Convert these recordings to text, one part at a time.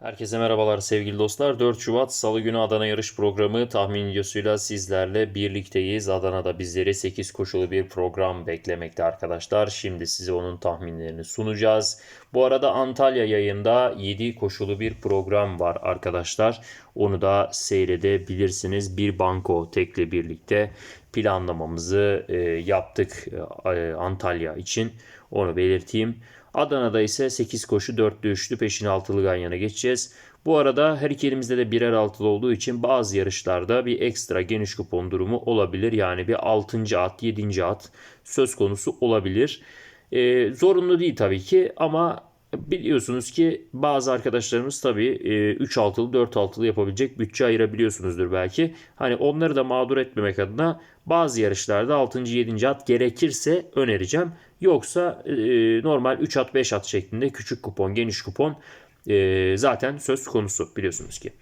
Herkese merhabalar sevgili dostlar. 4 Şubat Salı günü Adana yarış programı tahmin videosuyla sizlerle birlikteyiz. Adana'da bizleri 8 koşulu bir program beklemekte arkadaşlar. Şimdi size onun tahminlerini sunacağız. Bu arada Antalya yayında 7 koşulu bir program var arkadaşlar. Onu da seyredebilirsiniz. Bir banko tekle birlikte planlamamızı e, yaptık e, Antalya için. Onu belirteyim. Adana'da ise 8 koşu 4'lü 3'lü peşin altılı ganyana geçeceğiz. Bu arada her iki elimizde de birer altılı olduğu için bazı yarışlarda bir ekstra geniş kupon durumu olabilir. Yani bir 6. at 7. at söz konusu olabilir. Ee, zorunlu değil tabii ki ama biliyorsunuz ki bazı arkadaşlarımız tabii 3 altılı 4 altılı yapabilecek bütçe ayırabiliyorsunuzdur belki. Hani onları da mağdur etmemek adına bazı yarışlarda 6. 7. at gerekirse önereceğim. Yoksa e, normal 3 at 5 at şeklinde küçük kupon geniş kupon e, zaten söz konusu biliyorsunuz ki.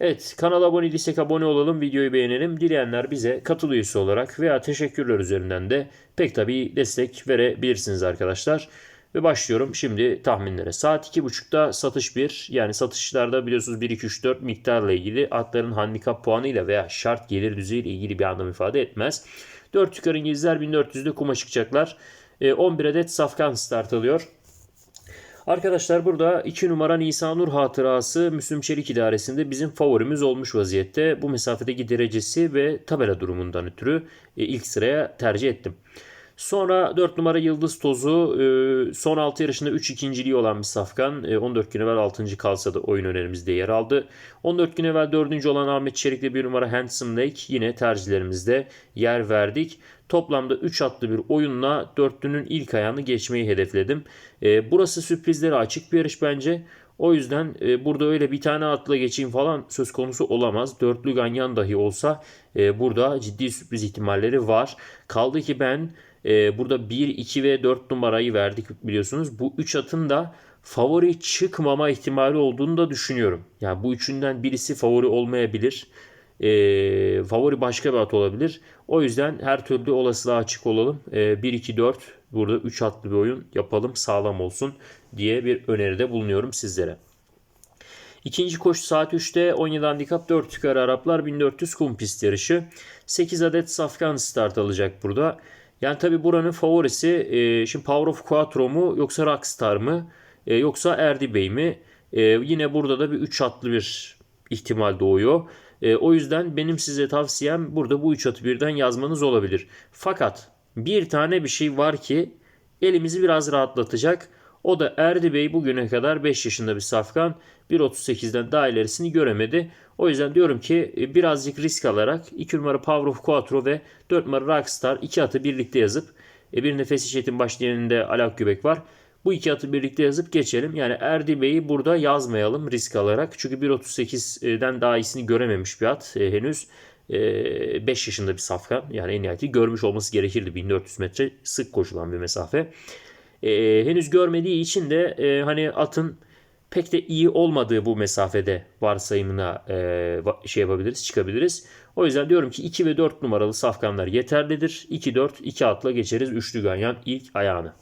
Evet kanala abone değilsek abone olalım videoyu beğenelim. Dileyenler bize katıl üyesi olarak veya teşekkürler üzerinden de pek tabii destek verebilirsiniz arkadaşlar. Ve başlıyorum şimdi tahminlere. Saat 2.30'da satış 1 yani satışlarda biliyorsunuz 1 2 3 4 miktarla ilgili atların handikap puanıyla veya şart gelir düzeyiyle ilgili bir anlam ifade etmez. 4 yukarı İngilizler 1400'de kuma çıkacaklar. 11 e, adet safkan start alıyor. Arkadaşlar burada 2 numara Nisanur hatırası Müslüm Çelik idaresinde bizim favorimiz olmuş vaziyette. Bu mesafedeki derecesi ve tabela durumundan ötürü e, ilk sıraya tercih ettim. Sonra 4 numara Yıldız Tozu e, son 6 yarışında 3 ikinciliği olan bir safkan. 14 e, gün evvel 6. kalsa da oyun önerimizde yer aldı. 14 gün evvel 4. olan Ahmet Çelik'le 1 numara Handsome Lake yine tercihlerimizde yer verdik. Toplamda 3 atlı bir oyunla dörtlünün ilk ayağını geçmeyi hedefledim. E, burası sürprizlere açık bir yarış bence. O yüzden burada öyle bir tane atla geçeyim falan söz konusu olamaz. Dörtlü ganyan dahi olsa burada ciddi sürpriz ihtimalleri var. Kaldı ki ben e, burada 1, 2 ve 4 numarayı verdik biliyorsunuz. Bu 3 atın da favori çıkmama ihtimali olduğunu da düşünüyorum. Yani bu üçünden birisi favori olmayabilir. E, favori başka bir at olabilir. O yüzden her türlü olasılığa açık olalım. E, 1, 2, 4 burada 3 atlı bir oyun yapalım sağlam olsun diye bir öneride bulunuyorum sizlere. İkinci koşu saat 3'te 17 handikap 4 yukarı Araplar 1400 kum pist yarışı. 8 adet safkan start alacak burada. Yani tabi buranın favorisi e, şimdi Power of Quattro mu yoksa Rockstar mı e, yoksa Erdi Bey mi? E, yine burada da bir 3 atlı bir ihtimal doğuyor. E, o yüzden benim size tavsiyem burada bu 3 atı birden yazmanız olabilir. Fakat bir tane bir şey var ki elimizi biraz rahatlatacak. O da Erdi Bey bugüne kadar 5 yaşında bir safkan. 1.38'den daha ilerisini göremedi. O yüzden diyorum ki e, birazcık risk alarak 2 numara Power of Quattro ve 4 numara Rockstar 2 atı birlikte yazıp e, bir nefes işletin başlayanında Alak Göbek var. Bu iki atı birlikte yazıp geçelim. Yani Erdi Bey'i burada yazmayalım risk alarak. Çünkü 1.38'den daha iyisini görememiş bir at e, henüz. 5 yaşında bir safkan. Yani en nihayeti görmüş olması gerekirdi. 1400 metre sık koşulan bir mesafe. Henüz görmediği için de hani atın pek de iyi olmadığı bu mesafede varsayımına e, şey yapabiliriz, çıkabiliriz. O yüzden diyorum ki 2 ve 4 numaralı safkanlar yeterlidir. 2 4 2 atla geçeriz üçlü ganyan ilk ayağını.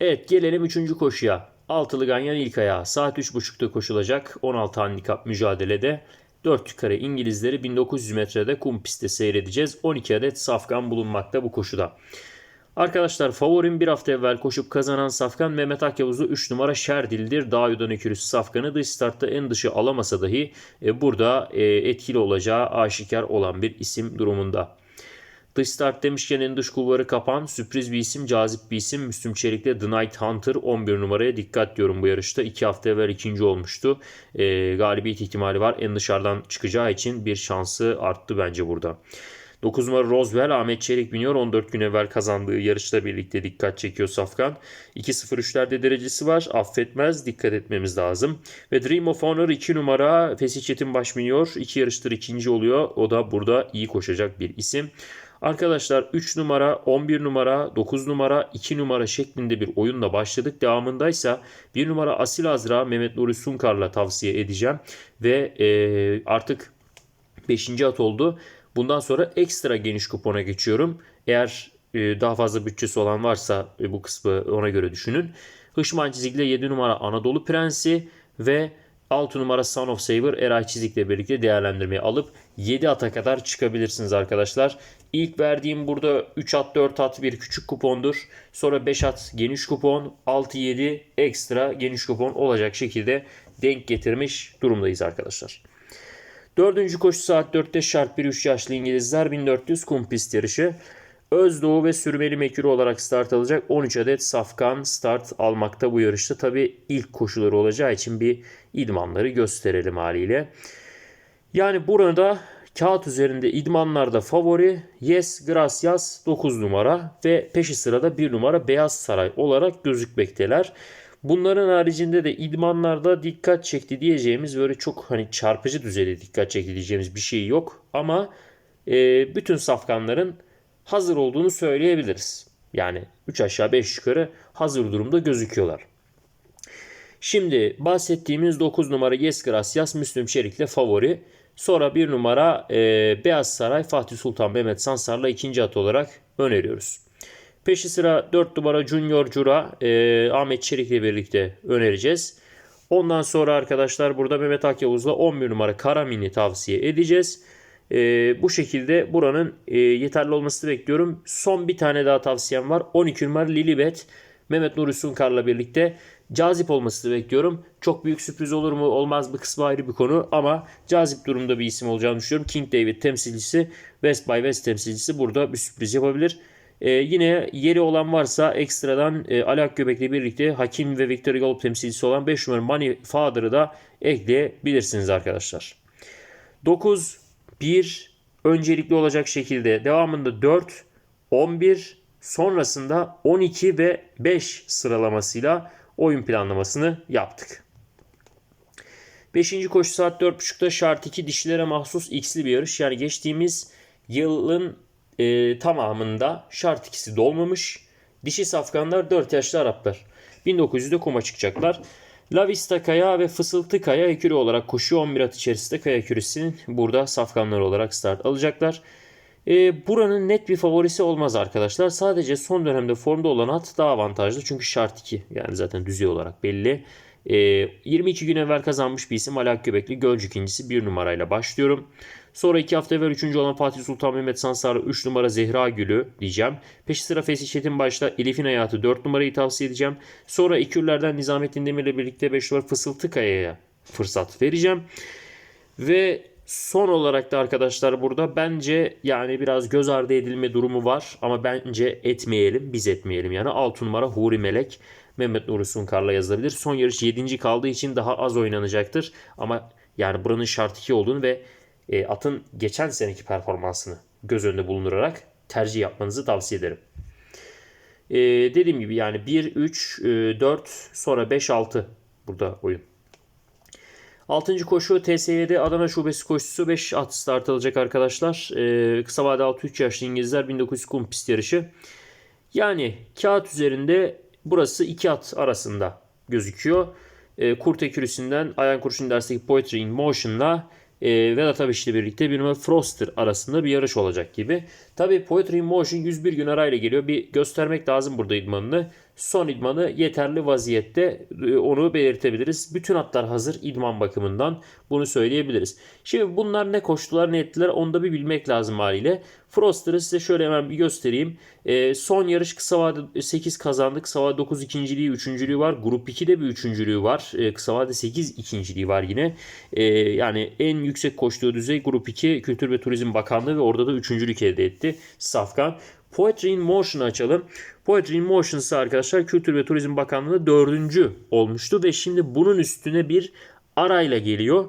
Evet gelelim 3. koşuya. Altılı ganyan ilk ayağı. Saat 3.30'da koşulacak 16 handikap mücadelede. 4 yukarı İngilizleri 1900 metrede kum pistte seyredeceğiz. 12 adet safkan bulunmakta bu koşuda. Arkadaşlar favorim bir hafta evvel koşup kazanan Safkan Mehmet Akyavuz'u 3 numara Şerdil'dir. Dağ yudan ökürüsü Safkan'ı dış startta en dışı alamasa dahi e, burada e, etkili olacağı aşikar olan bir isim durumunda. Dış start demişken en dış kulvarı kapan sürpriz bir isim, cazip bir isim. Müslüm Çelik'te The Night Hunter 11 numaraya dikkat diyorum bu yarışta. 2 hafta evvel ikinci olmuştu. E, galibiyet ihtimali var. En dışarıdan çıkacağı için bir şansı arttı bence burada. 9 numara Roswell Ahmet Çelik biniyor. 14 gün evvel kazandığı yarışla birlikte dikkat çekiyor Safkan. 2-0-3'lerde derecesi var. Affetmez. Dikkat etmemiz lazım. Ve Dream of Honor 2 numara Fesih baş biniyor. 2 yarıştır ikinci oluyor. O da burada iyi koşacak bir isim. Arkadaşlar 3 numara, 11 numara, 9 numara, 2 numara şeklinde bir oyunla başladık. Devamındaysa 1 numara Asil Azra Mehmet Nuri Sunkar'la tavsiye edeceğim. Ve e, artık 5. at oldu. Bundan sonra ekstra geniş kupona geçiyorum. Eğer e, daha fazla bütçesi olan varsa e, bu kısmı ona göre düşünün. Hışman çizgili 7 numara Anadolu Prensi ve 6 numara Son of Saber Eray Çizik'le birlikte değerlendirmeye alıp 7 ata kadar çıkabilirsiniz arkadaşlar. İlk verdiğim burada 3 at 4 at bir küçük kupondur. Sonra 5 at geniş kupon 6-7 ekstra geniş kupon olacak şekilde denk getirmiş durumdayız arkadaşlar. Dördüncü koşu saat 4'te şart 1-3 yaşlı İngilizler 1400 kum pist yarışı. Özdoğu ve sürmeli mekürü olarak start alacak 13 adet safkan start almakta bu yarışta. Tabi ilk koşuları olacağı için bir idmanları gösterelim haliyle. Yani burada kağıt üzerinde idmanlarda favori Yes Gracias 9 numara ve peşi sırada 1 numara Beyaz Saray olarak gözükmekteler. Bunların haricinde de idmanlarda dikkat çekti diyeceğimiz böyle çok hani çarpıcı düzeyde dikkat çekti diyeceğimiz bir şey yok. Ama e, bütün safkanların hazır olduğunu söyleyebiliriz. Yani 3 aşağı 5 yukarı hazır durumda gözüküyorlar. Şimdi bahsettiğimiz 9 numara Yes Gracias Müslüm Şerik'le favori. Sonra 1 numara e, Beyaz Saray Fatih Sultan Mehmet Sansar'la ikinci at olarak öneriyoruz. Peşi sıra 4 numara Junior Cura e, Ahmet Çelik'le birlikte önereceğiz. Ondan sonra arkadaşlar burada Mehmet Akyavuz'la 11 numara Karamin'i tavsiye edeceğiz. E, bu şekilde buranın e, yeterli olmasını bekliyorum. Son bir tane daha tavsiyem var. 12 numara Lilibet Mehmet Nuri Sunkar'la birlikte cazip olmasını bekliyorum. Çok büyük sürpriz olur mu olmaz mı kısmı ayrı bir konu ama cazip durumda bir isim olacağını düşünüyorum. King David temsilcisi, West by West temsilcisi burada bir sürpriz yapabilir. Ee, yine yeri olan varsa ekstradan e, Ali Akgöbek'le birlikte Hakim ve Victor Gallup temsilcisi olan 5 numara Money Father'ı da ekleyebilirsiniz arkadaşlar. 9, 1 öncelikli olacak şekilde devamında 4, 11, sonrasında 12 ve 5 sıralamasıyla oyun planlamasını yaptık. 5. koşu saat 4.30'da şart 2 dişilere mahsus x'li bir yarış. Yani geçtiğimiz yılın e, tamamında şart ikisi dolmamış. Dişi safkanlar 4 yaşlı Araplar. 1900'de kuma çıkacaklar. La Vista Kaya ve Fısıltı Kaya ekürü olarak koşuyor. 11 at içerisinde Kaya ekürüsünün burada safkanlar olarak start alacaklar. E, buranın net bir favorisi olmaz arkadaşlar. Sadece son dönemde formda olan at daha avantajlı. Çünkü şart 2 yani zaten düzey olarak belli. E, 22 gün evvel kazanmış bir isim Alak Göbekli. Gölcük ikincisi 1 numarayla başlıyorum. Sonra 2 hafta evvel 3. olan Fatih Sultan Mehmet Sansar'ı 3 numara Zehra Gülü diyeceğim. Peşi sıra Fesih Çetin başta Elif'in hayatı 4 numarayı tavsiye edeceğim. Sonra ikürlerden Nizamettin Demir'le birlikte 5 numara Fısıltı Kaya'ya fırsat vereceğim. Ve Son olarak da arkadaşlar burada bence yani biraz göz ardı edilme durumu var ama bence etmeyelim biz etmeyelim yani 6 numara Huri Melek Mehmet Nuri Sunkar'la yazılabilir. Son yarış 7. kaldığı için daha az oynanacaktır ama yani buranın şart 2 olduğunu ve e, atın geçen seneki performansını göz önünde bulundurarak tercih yapmanızı tavsiye ederim. E, dediğim gibi yani 1, 3, e, 4 sonra 5, 6 burada oyun. 6. koşu TSY'de Adana Şubesi koşusu 5 at start alacak arkadaşlar. Ee, kısa vade 6-3 yaşlı İngilizler 1900 kum pist yarışı. Yani kağıt üzerinde burası 2 at arasında gözüküyor. Ee, Kurt Ekürüsü'nden Ayan Kurşun dersteki Poetry in Motion'la e, Vedat Abiş ile birlikte bir numara Froster arasında bir yarış olacak gibi. Tabi Poetry in Motion 101 gün arayla geliyor. Bir göstermek lazım burada idmanını. Son idmanı yeterli vaziyette e, onu belirtebiliriz. Bütün atlar hazır idman bakımından bunu söyleyebiliriz. Şimdi bunlar ne koştular ne ettiler onu da bir bilmek lazım haliyle. Froster'ı size şöyle hemen bir göstereyim. E, son yarış kısa vade 8 kazandı. Kısa vade 9 ikinciliği, üçüncülüğü var. Grup 2'de bir üçüncülüğü var. E, kısa vade 8 ikinciliği var yine. E, yani en yüksek koştuğu düzey Grup 2 Kültür ve Turizm Bakanlığı ve orada da üçüncülük elde etti. Safkan. Poetry in Motion'ı açalım. Poetry in Motion ise arkadaşlar Kültür ve Turizm Bakanlığı dördüncü olmuştu ve şimdi bunun üstüne bir arayla geliyor.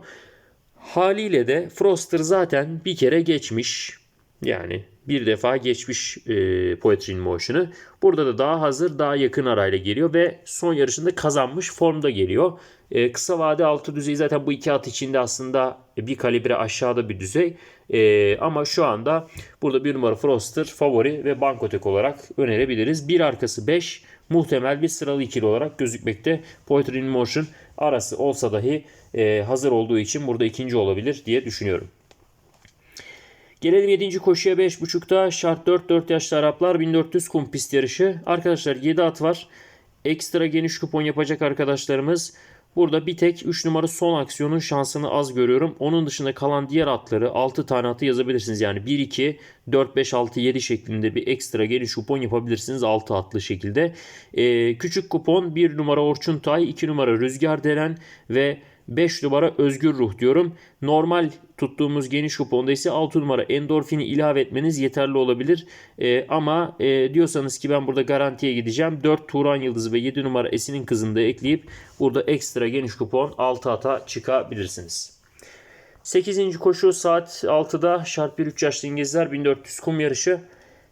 Haliyle de Froster zaten bir kere geçmiş. Yani bir defa geçmiş e, Poetry in Motion'ı. Burada da daha hazır, daha yakın arayla geliyor ve son yarışında kazanmış formda geliyor. E, kısa vade altı düzey zaten bu iki at içinde aslında bir kalibre aşağıda bir düzey. E, ama şu anda burada bir numara Froster favori ve Bankotek olarak önerebiliriz. Bir arkası 5 muhtemel bir sıralı ikili olarak gözükmekte. Poetry in Motion arası olsa dahi e, hazır olduğu için burada ikinci olabilir diye düşünüyorum. Gelelim 7. koşuya 5.5'ta şart 4-4 yaşlı Araplar 1400 kum pist yarışı. Arkadaşlar 7 at var. Ekstra geniş kupon yapacak arkadaşlarımız Burada bir tek 3 numara son aksiyonun şansını az görüyorum. Onun dışında kalan diğer atları 6 tane atı yazabilirsiniz. Yani 1, 2, 4, 5, 6, 7 şeklinde bir ekstra geniş kupon yapabilirsiniz 6 atlı şekilde. Ee, küçük kupon 1 numara Orçun Tay, 2 numara Rüzgar Deren ve 5 numara Özgür Ruh diyorum. Normal tuttuğumuz geniş kuponda ise 6 numara endorfini ilave etmeniz yeterli olabilir. Ee, ama e, diyorsanız ki ben burada garantiye gideceğim. 4 Turan Yıldızı ve 7 numara Esin'in kızını da ekleyip burada ekstra geniş kupon 6 ata çıkabilirsiniz. 8. koşu saat 6'da şart 1 3 yaşlı İngilizler 1400 kum yarışı.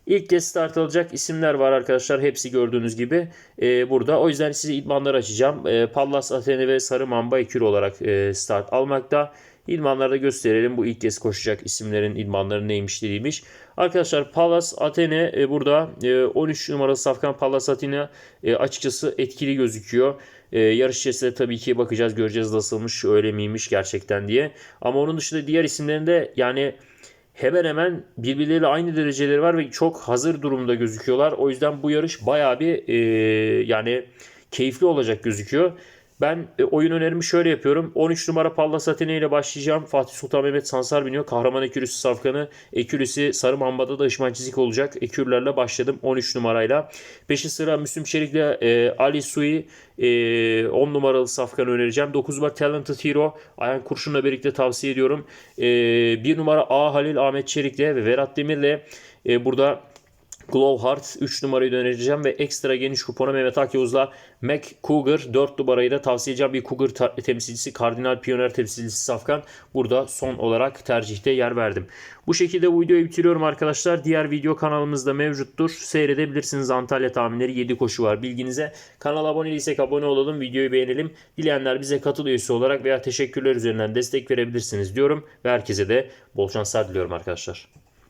İlk kez start alacak isimler var arkadaşlar. Hepsi gördüğünüz gibi e, burada. O yüzden size idmanları açacağım. E, Pallas, Athene ve Sarı Mamba ikili olarak e, start almakta. İdmanlarda gösterelim bu ilk kez koşacak isimlerin idmanları neymiş değilmiş. Arkadaşlar Pallas Athene e, burada e, 13 numaralı safkan Pallas Athene e, açıkçası etkili gözüküyor. E, yarış içerisinde tabii ki bakacağız göreceğiz nasılmış öyle miymiş gerçekten diye. Ama onun dışında diğer isimlerinde yani hemen hemen birbirleriyle aynı dereceleri var ve çok hazır durumda gözüküyorlar. O yüzden bu yarış bayağı bir e, yani keyifli olacak gözüküyor. Ben e, oyun önerimi şöyle yapıyorum. 13 numara Pallas Athene ile başlayacağım. Fatih Sultan Mehmet Sansar biniyor. Kahraman Ekürüsü Safkan'ı. Ekürüsü Sarı Mamba'da da Işman olacak. Ekürlerle başladım 13 numarayla. Peşi sıra Müslüm Çelik'le e, Ali Sui e, 10 numaralı Safkan'ı önereceğim. 9 numara Talented Hero. Ayhan Kurşun'la birlikte tavsiye ediyorum. E, 1 numara A Halil Ahmet Çelik'le ve Verat Demir'le e, burada Glow Heart 3 numarayı da önereceğim ve ekstra geniş kupona Mehmet Akyavuz'la Mac Cougar 4 numarayı da tavsiye edeceğim. Bir Cougar temsilcisi, Kardinal Piyoner temsilcisi Safkan. Burada son olarak tercihte yer verdim. Bu şekilde bu videoyu bitiriyorum arkadaşlar. Diğer video kanalımızda mevcuttur. Seyredebilirsiniz Antalya tahminleri 7 koşu var bilginize. Kanala abone değilsek abone olalım, videoyu beğenelim. Dileyenler bize katıl üyesi olarak veya teşekkürler üzerinden destek verebilirsiniz diyorum. Ve herkese de bol şanslar diliyorum arkadaşlar.